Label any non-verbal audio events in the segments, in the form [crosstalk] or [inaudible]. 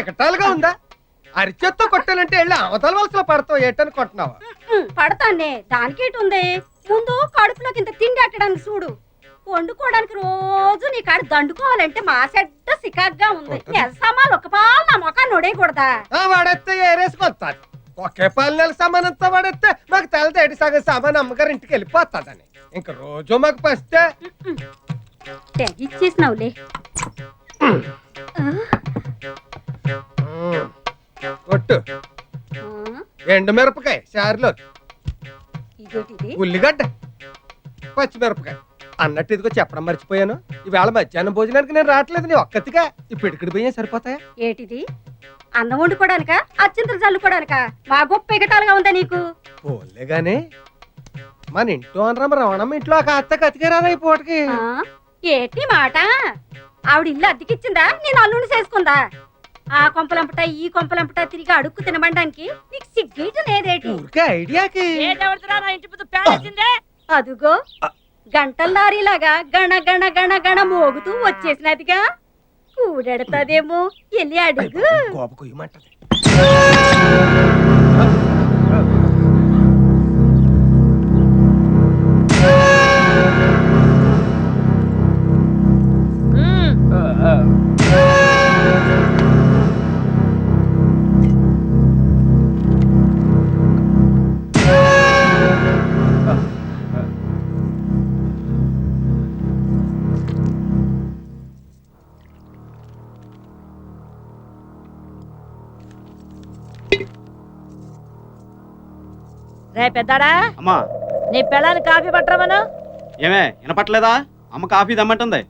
ఎకటాలుగా ఉందా? అరిచేత్తో కొట్టాలంటే వెళ్ళి అవతల వలసలో పడతావు ఏటనుకుంటున్నావా పడతానే. దానికేటి ఉంది? ముందు కడుపులోకి ఇంత తిండి అట్టడానికి చూడు. వండుకోవడానికి రోజు నీ కాడ దండుకోవాలంటే మా సెడ్డ సికాగ్గా ఉంది. నెల సామాన్లు ఒక పాలు నా మొఖాన్ని నొడేయకూడదా? ఆ వాడెత్తే ఏరేసుకొస్తాడు ఒకే పాలు నెల సామానంతా వాడెత్తే మాకు తెల్లతేటి సగం సామాన్ అమ్మగారి ఇంటికి వెళ్ళిపోతాడని. ఇంక రోజు మాకు పస్తే తెగిచ్చేసినావులే ఉమ్, కొట్టు. ఆ, ఎండు మిరపకాయ చారులో ఉల్లిగడ్డ. పచ్చిమిరపకాయ అన్నట్టు ఇదిగో చెప్పడం మర్చిపోయాను. ఈవేళ మధ్యాహ్నం భోజనానికి నేను రావట్లేదు నీ ఒక్కతిగా. ఈ పిడికిడి బియ్యం సరిపోతాయా? ఏటిది? అన్నం వండుకోవడానికా అచ్చింతలు చల్లుకోవడానికా మా గొప్ప ఎగటాలుగా ఉందా నీకు? పోలే గాని మన ఇంట్లో అనరమ్మ రవణమ్మ ఇంట్లో ఒక అత్త కతికేరాదా ఈ పూటకి. ఏటి మాట? ఆవిడ ఇల్లు అద్దెకిచ్చిందా? నేను అల్లుని చేసుకుందా? ఆ కొంపలంపట ఈ కొంపలంపట తిరిగి అడుక్కు తినమండానికి నీకు సిగ్గేటు లేదేటి? ఊరికే ఐడియాకి. అదుగో గంటల లారీలాగా గణ గణ గణ గణ మోగుతూ వచ్చేసినదిగా. కూడెడతాదేమో ఎల్లి అడుగు. కోప రే పెద్దాడా? అమ్మా. నీ పిల్లని కాఫీ పట్టరమను? ఏమే వినపట్లేదా అమ్మ కాఫీ దమ్మంటుంది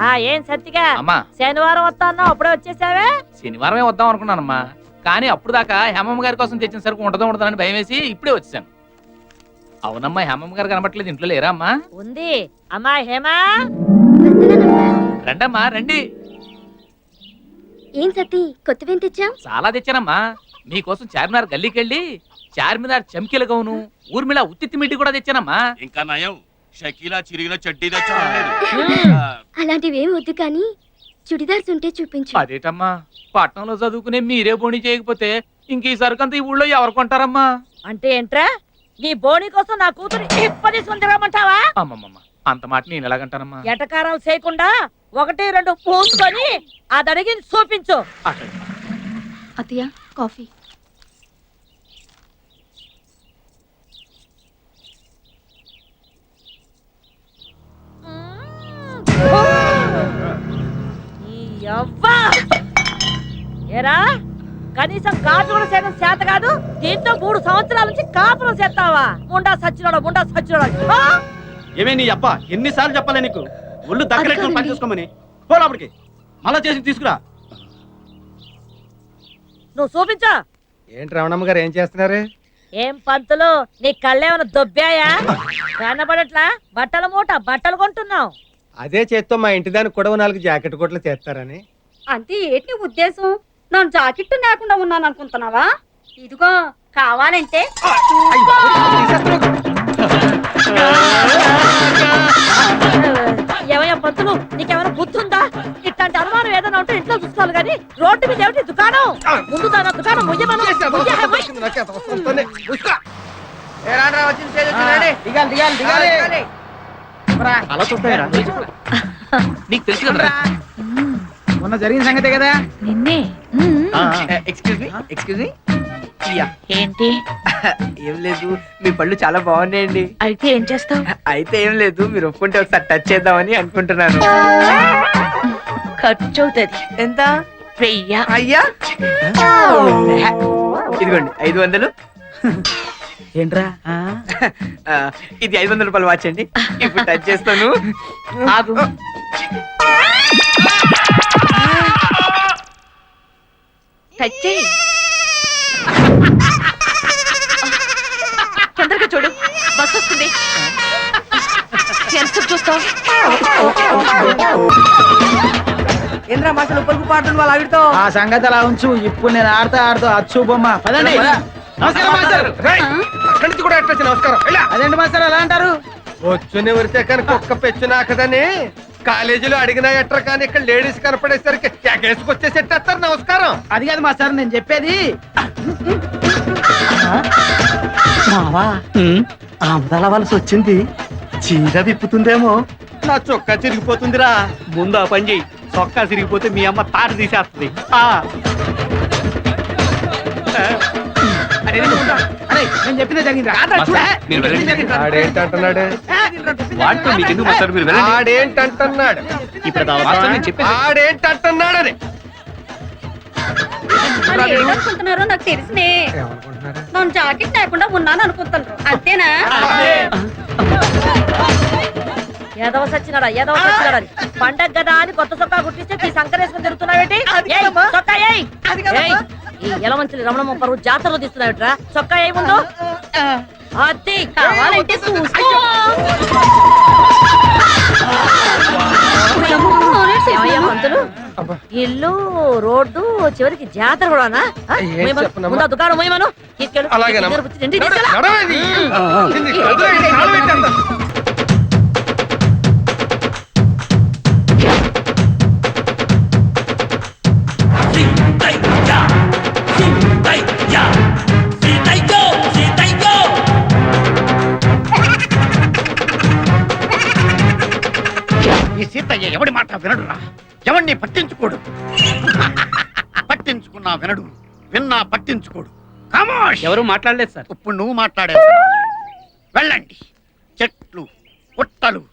ఆ ఏం సత్తిగా? అమ్మా. శనివారం వస్తా అన్నావు అప్పుడే వచ్చేసావే? శనివారమే వద్దాం అనుకున్నానమ్మా. కానీ అప్పుడు దాకా హేమమ్మ గారి కోసం తెచ్చిన సరుకు ఉండదో ఉండదో అని భయం వేసి ఇప్పుడే వచ్చాను అవునమ్మా హేమమ్మ గారు కనబట్లేదు ఇంట్లో లేరా అమ్మా? ఉంది. అమ్మా హేమా. రండమ్మా రండి. ఏం సతీ కొత్తవేం తెచ్చాం చాలా తెచ్చానమ్మా. మీకోసం చార్మినార్ గల్లీకి వెళ్ళి చార్మినార్ చమ్కీల గౌను ఊర్మిళ ఉత్తిత్తి మిడ్డి కూడా తెచ్చానమ్మా. ఇంకా నయం. షకీలా చిరిగిన చెడ్డీ అలాంటివి వద్దు కానీ చుడిదార్స్ ఉంటే చూపించు. అదేటమ్మా పట్నంలో చదువుకునే మీరే బోణి చేయకపోతే ఇంక ఈ సరుకంతా ఈ ఊళ్ళో ఎవరు కొంటారమ్మా? అంటే ఏంట్రా? నీ బోని కోసం నా కూతురు ఇప్పటి తిరగమంటావా అమ్మమ్మమ్మ. అంత మాట నేను ఎలాగంటానమ్మా ఎటకారాలు చేయకుండా ఒకటి రెండు పూసుకొని అది అడిగి చూపించు. అతయ్య కాఫీ! ఏరా కనీసం కాపు కూడా చేయడం చేత కాదు దీంతో మూడు సంవత్సరాల నుంచి కాపురం చేస్తావా ముండా సచ్చినోడా ముండా సచ్చినోడా ఆ! ఏమే నీ అప్ప ఎన్నిసార్లు చెప్పలే నీకు? ఒళ్ళు దగ్గర. పని చేసుకోమని. పోలాపడికి మళ్ళా చేసి తీసుకురా. నువ్వు చూపించా. ఏంటి రవణమ్మ గారు ఏం చేస్తున్నారు? ఏం పంతులు? నీ కళ్ళేమైనా దొబ్బాయా? కనబడట్లా? బట్టల మూట బట్టలు కొంటున్నావు. అదే చేత్తో మా ఇంటి దానికి కూడా నాలుగు జాకెట్ కొట్లు చేస్తారని అంతే ఏటి నీ ఉద్దేశం? నన్ను జాకెట్టు లేకుండా ఉన్నాను అనుకుంటున్నావా ఇదిగో కావాలంటే ఏమయ్యా పంతులు నీకేమైనా ఉందా ఇట్లాంటి అనుమానం ఏదైనా ఉంటే ఇంట్లో చూసుకోవాలి కానీ రోడ్డు మీద ఏమిటి దుకాణం? ముందు దాని ముయ్యమను. ముయ్యమను. అలా నీకు తెలుసు కదరా మొన్న జరిగిన సంగతే కదా? నిన్నే. Excuse me excuse me. Yeah. ఏంటి? [laughs] ఏం లేదు మీ పళ్ళు చాలా బాగున్నాయండి. అయితే ఏం చేస్తావు? అయితే ఏం లేదు మీరు ఒప్పుకుంటే ఒకసారి టచ్ చేద్దామని అనుకుంటున్నాను. ఖర్చు అవుతుంది ఎంత? వెయ్య. అయ్యా! ఇదిగోండి ఐదు వందలు. ఏంట్రా? ఇది ఐదు వందల రూపాయలు వాచ్ అండి. ఇప్పుడు టచ్ చేస్తాను. ఆగు. టచ్ చేయి తొందరగా చూడు బస్ వస్తుంది ఎంత చూస్తావు ఏంద్రా మాసలు పరుపు పాడుతుంది వాళ్ళ ఆవిడతో? ఆ సంగతి అలా ఉంచు. ఇప్పుడు నేను ఆడతా ఆడుతూ అచ్చు బొమ్మ. పదండి. నమస్కారం మాస్టర్. రేయ్, అక్కడి నుంచి కూడా ఎట్టొచ్చు నమస్కారం? వెళ్ళా. అదేంటి మాస్టర్ ఎలా అంటారు? వచ్చుని ఉరితే కానీ కుక్క పెచ్చు నాకదని కాలేజీలో అడిగినా ఎట్రా కానీ ఇక్కడ లేడీస్ కనపడేసరికి ఎగేసుకొచ్చేసి ఎట్టేస్తారు నమస్కారం. అది కాదు మాస్టర్ నేను చెప్పేది. మావా ఆమదాల వలస వచ్చింది. చీర విప్పుతుందేమో. నా చొక్కా చిరిగిపోతుందిరా. ముందు ఆ పని చెయ్యి. చొక్కా చిరిగిపోతే మీ అమ్మ తాట తీసేస్తుంది. ఆ. అరే నేను చెప్పిన జరిగింది మీరు వెళ్ళండి. ఆడేంటంటున్నాడు? వాటితో మీకు ఎందుకు మాస్టర్ మీరు వెళ్ళండి. ఆడేంటంటున్నాడు? ఇప్పుడు మాస్టర్ నేను చెప్పేది ఆడేంటంటున్నాడు? అని మరి ఏమనుకుంటున్నారో నాకు తెలిసినే. నేను జాకెట్ లేకుండా ఉన్నాను అనుకుంటున్నారు. అంతేనా? ఏదవ సచ్చినాడా ఏదవ సచ్చినాడా అని. పండగ కదా అని కొత్త సొక్కా గుర్తిస్తే ఈ సంకరేసుకుని తిరుగుతున్నావేంటి? ఏయ్, సొక్కా ఏయ్. ఏయ్, ఈ ఎలమంచిలి రమణమ్మ పరువు జాతరలో తీస్తున్నావేట్రా? సొక్కా ఏయ్ ముందు. అది కావాలంటే చూసుకో. ఏమయ్యా పంతులు? ఇల్లు రోడ్డు చివరికి జాతర కూడానా? ముందు ఆ దుకాణం తీసుకెళ్ళు అలాగేనమ్మా. తీసుకెళ్ళు, బుచ్చి, పట్టించుకున్నా వినడు. విన్నా పట్టించుకోడు. ఎవరు మాట్లాడలేదు సార్. ఇప్పుడు నువ్వు మాట్లాడావు వెళ్ళండి. చెట్లు పుట్టలు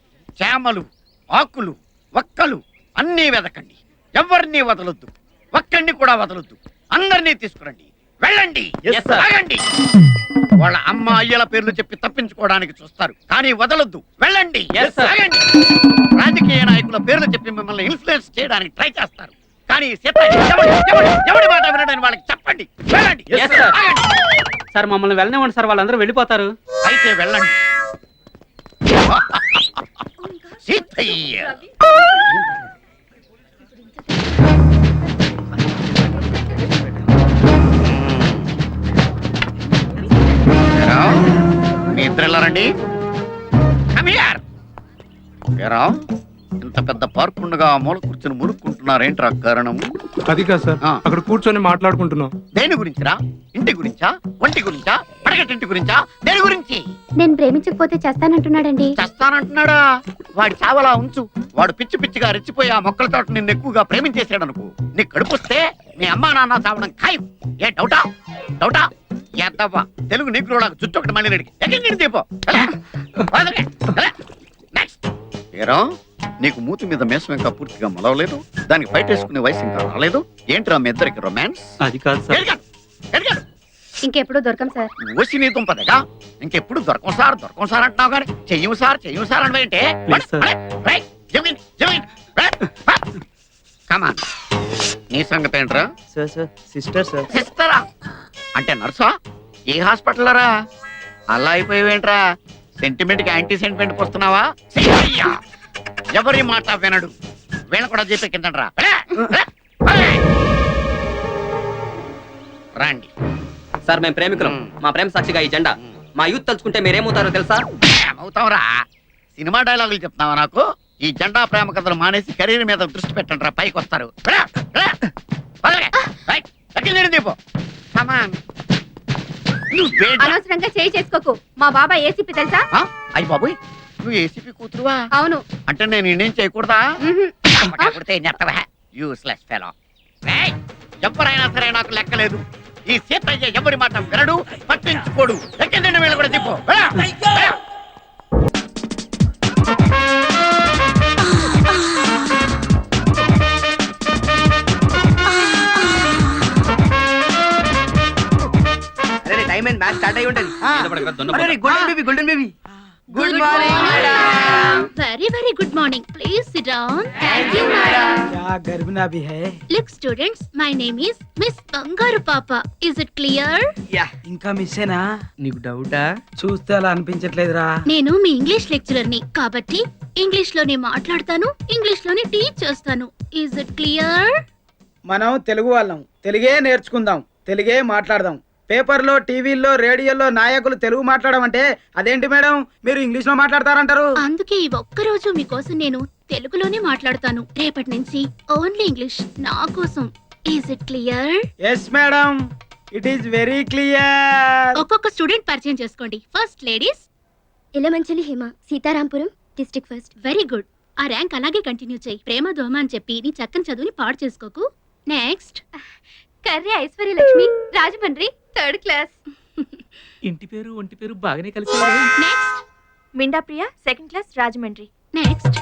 చేమలు ఆకులు ఒక్కలు అన్నీ వెదకండి. ఎవరిని వదలొద్దు. ఒక్కడిని కూడా వదలొద్దు. అందరినీ తీసుకురండి. వెళ్ళండి. Yes, sir. ఆగండి. వాళ్ళ అమ్మ అయ్యల పేర్లు చెప్పి తప్పించుకోవడానికి చూస్తారు. కానీ వదలొద్దు. వెళ్ళండి. Yes, sir. ఆగండి. రాజకీయ నాయకుల పేర్లు చెప్పి మిమ్మల్ని ఇన్ఫ్లుయెన్స్ చేయడానికి ట్రై చేస్తారు. కానీ ఎవడి మాట వినడని వాళ్ళకి చెప్పండి వెళ్ళండి సార్ మమ్మల్ని వెళ్ళనివ్వండి సార్ వాళ్ళందరూ వెళ్ళిపోతారు. అయితే వెళ్ళండి. సీతయ్య. ఏరా, మీ ఇద్దరు వెళ్ళారండి? Here. ఇంత పెద్ద పార్క్ ఉండగా ఆ మూల కూర్చొని మురుక్కుంటున్నారేంట్రా కారణం? అది కాదు సార్. ఆ. అక్కడ కూర్చొని మాట్లాడుకుంటున్నాం. దేని గురించిరా? ఇంటి గురించా? ఒంటి గురించా? పడగటింటి గురించా? దేని గురించి? నేను ప్రేమించకపోతే చేస్తానంటున్నాడండి. చస్తానంటున్నాడా? వాడి చావలా ఉంచు. వాడు పిచ్చి పిచ్చిగా రెచ్చిపోయి ఆ మొక్కల తోట నిన్ను ఎక్కువగా ప్రేమించేసాడు అనుకో నీ కడుపుస్తే మీ అమ్మా నాన్న చావడం ఖాయం. ఏ డౌటా? డౌటా? ఎద్దవ్వా? తెలుగు నీకులోకి జుట్టు ఒకటి మళ్ళీ నడికి. ఎక్కడికి దీపో. నెక్స్ట్ ఏరా? నీకు మూతి మీద మేసం ఇంకా పూర్తిగా మొలవలేదు? దానికి బయట వేసుకునే వయసు ఇంకా రాలేదు? ఏంట్రా మీ ఇద్దరికి రొమాన్స్ అది కాదు సార్. ఎడిగాడు ఎడిగాడు ఇంకెప్పుడు దొరకం సార్? ఓసి నీ దుంపదగా ఇంకెప్పుడు దొరకం సార్ దొరకం సార్ అంటున్నావు కానీ చెయ్యం సార్ చెయ్యం సార్ అంటే Please, sir. కమాన్ నీ సంగతి ఏంట్రా? Sir sir sister sir. సిస్టరా? అంటే నర్సా? ఏ హాస్పిటల్ రా అలా అయిపోయావేంట్రా? సెంటిమెంట్కి యాంటీ సెంటిమెంట్ వస్తున్నావా. ఎవరి మాట వినడు? వీళ్ళ కూడా చెప్పే కిందరా రండి. సార్ మేము ప్రేమికులం. మా ప్రేమ సాక్షిగా ఈ జెండా. మా యూత్ తలుచుకుంటే మీరేమవుతారో తెలుసా? ఏమవుతావురా సినిమా డైలాగులు చెప్తున్నావా నాకు? ఈ జెండా ప్రేమ కథలు మానేసి కెరీర్ మీద దృష్టి పెట్టండి రా పైకి వస్తారు? అనవసరంగా చేయి చేసుకోకు. మా బాబాయ్ ఏసీపీ తెలుసా? ఆ? అయ్య బాబోయ్. నువ్వు ఏసీపీ కూతురువా? అవును. అంటే నేను నేనేం చేయకూడదా? కొడితే నెత్తవా? యూస్లెస్ ఫెలో ఎవరైనా సరే నాకు లెక్కలేదు. ఈ సీతయ్య ఎవరి మాట వినడు? పట్టించుకోడు. ఎక్కిందండి వీళ్ళు కూడా వెళ్ళ. టైం మ్యాచ్ స్టార్ట్ అయి ఉంటుంది. Golden baby golden baby good very very good morning please sit down thank you क्या गर्भना भी है look students my name is miss Bangaru Papa is it clear yeah ఇంకా మిస్సేనా నీకు డౌటా చూస్తే అలా అనిపించట్లేదురా నేను మీ ఇంగ్లీష్ లెక్చరర్ ని కాబట్టి ఇంగ్లీష్ లోనే మాట్లాడతాను ఇంగ్లీష్ లోనే టీచ్ చేస్తాను ఇస్ ఇట్ క్లియర్ మనం తెలుగు వాళ్ళం తెలుగే నేర్చుకుందాం తెలుగే మాట్లాడదాం పేపర్లో టీవీల్లో రేడియోలో నాయకులు తెలుగు మాట్లాడడం అంటే అదేంటి మేడం? మీరు ఇంగ్లీష్లో మాట్లాడతారంటారు? అందుకే ఈ ఒక్క రోజు మీకోసం నేను తెలుగులోనే మాట్లాడతాను. రేపటి నుంచి ఓన్లీ ఇంగ్లీష్ నా కోసం. Is it clear yes madam it is very clear ఒక్కొక్క స్టూడెంట్ పరిచయం చేసుకోండి. First ladies Ilamanchili Hima Seetharampuram district first very good ఆ ర్యాంక్ అలాగే కంటిన్యూ చేయి. ప్రేమ దోమ అని చెప్పి నీ చక్కని చదువుని పాడు చేసుకోకు. Next Karri Aishwarya Lakshmi Rajahmundry. Third class. ఇంటి పేరు ఒంటి పేరు బాగానే కలిసి next Minda Priya second class Rajahmundry. Next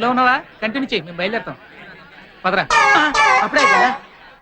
రే ఉన్నావా? కంటిన్యూ చేయి మేము బయలుదేరుతాం. పదరా. అప్పుడే కదా.